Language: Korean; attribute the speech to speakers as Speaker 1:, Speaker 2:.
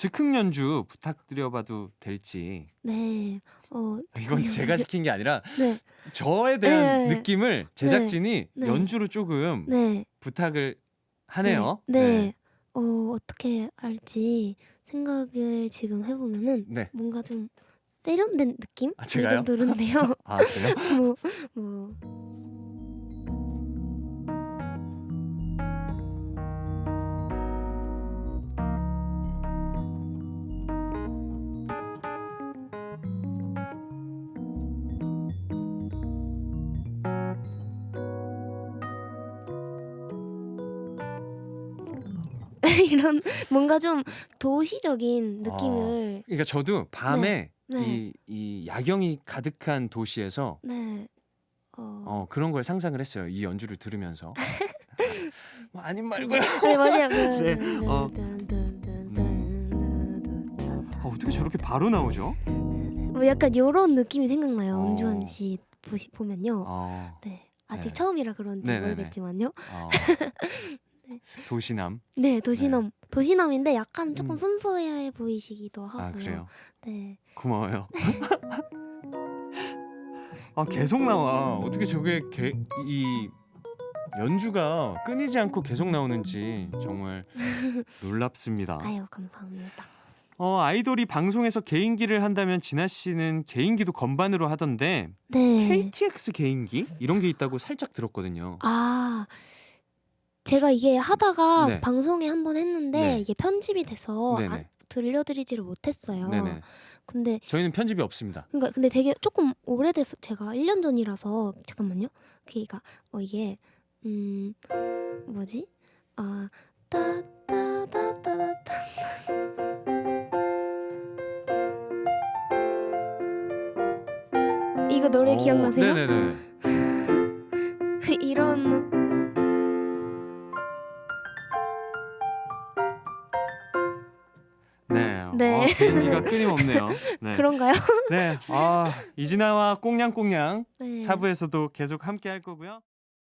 Speaker 1: 즉흥 연주 부탁드려봐도 될지.
Speaker 2: 네. 어,
Speaker 1: 이건 제가 시킨 게 아니라
Speaker 2: 네.
Speaker 1: 저에 대한
Speaker 2: 네.
Speaker 1: 느낌을 제작진이
Speaker 2: 네.
Speaker 1: 연주로 조금
Speaker 2: 네.
Speaker 1: 부탁을 하네요.
Speaker 2: 네. 네. 어, 어떻게 할지 생각을 지금 해보면은
Speaker 1: 네.
Speaker 2: 뭔가 좀 세련된 느낌?
Speaker 1: 아,
Speaker 2: 이
Speaker 1: 제가요?
Speaker 2: 정도인데요.
Speaker 1: 아 그래요?
Speaker 2: 뭐, 뭐. 이런 뭔가 좀 도시적인 느낌을
Speaker 1: 그러니까 저도 밤에
Speaker 2: 네.
Speaker 1: 이, 이 야경이 가득한 도시에서
Speaker 2: 네. 어,
Speaker 1: 어, 그런 걸 상상을 했어요. 이 연주를 들으면서. 뭐 아님 말고요.
Speaker 2: 네 맞아요.
Speaker 1: 네, 어.
Speaker 2: 네.
Speaker 1: 아, 어떻게 저렇게 바로 나오죠?
Speaker 2: 뭐 약간 요런 느낌이 생각나요.
Speaker 1: 어.
Speaker 2: 은주원 씨 보시 보면요.
Speaker 1: 어,
Speaker 2: 네. 아직
Speaker 1: 네.
Speaker 2: 처음이라 그런지
Speaker 1: 네네네.
Speaker 2: 모르겠지만요.
Speaker 1: 어. 도시남.
Speaker 2: 네, 도시남. 도시남인데 약간 조금
Speaker 1: 음.
Speaker 2: 순수해 보이시기도 하고요.
Speaker 1: 아 그래요.
Speaker 2: 네.
Speaker 1: 고마워요. 아 계속 나와. 어떻게 저게 개, 이 연주가 끊이지 않고 계속 나오는지 정말 놀랍습니다.
Speaker 2: 아유, 감사합니다.
Speaker 1: 어 아이돌이 방송에서 개인기를 한다면 진아 씨는 개인기도 건반으로 하던데
Speaker 2: 네.
Speaker 1: KTX 개인기 이런 게 있다고 살짝 들었거든요.
Speaker 2: 아. 제가 이게 하다가
Speaker 1: 네.
Speaker 2: 방송에 한 번 했는데
Speaker 1: 네.
Speaker 2: 이게 편집이 돼서 아. 들려드리지를 못했어요.
Speaker 1: 네네.
Speaker 2: 근데
Speaker 1: 저희는 편집이 없습니다.
Speaker 2: 그러니까 근데 되게 조금 오래돼서 제가 1년 전이라서 잠깐만요. 그니까 어 이게 음 뭐지? 아 따따따따따 이거 노래
Speaker 1: 오,
Speaker 2: 기억나세요?
Speaker 1: 어, 네네네. 네.
Speaker 2: 네.
Speaker 1: 어, 개인기가 끊임없네요. 네.
Speaker 2: 그런가요?
Speaker 1: 네. 아 이진아와 꽁냥꽁냥
Speaker 2: 네.
Speaker 1: 사부에서도 계속 함께 할 거고요.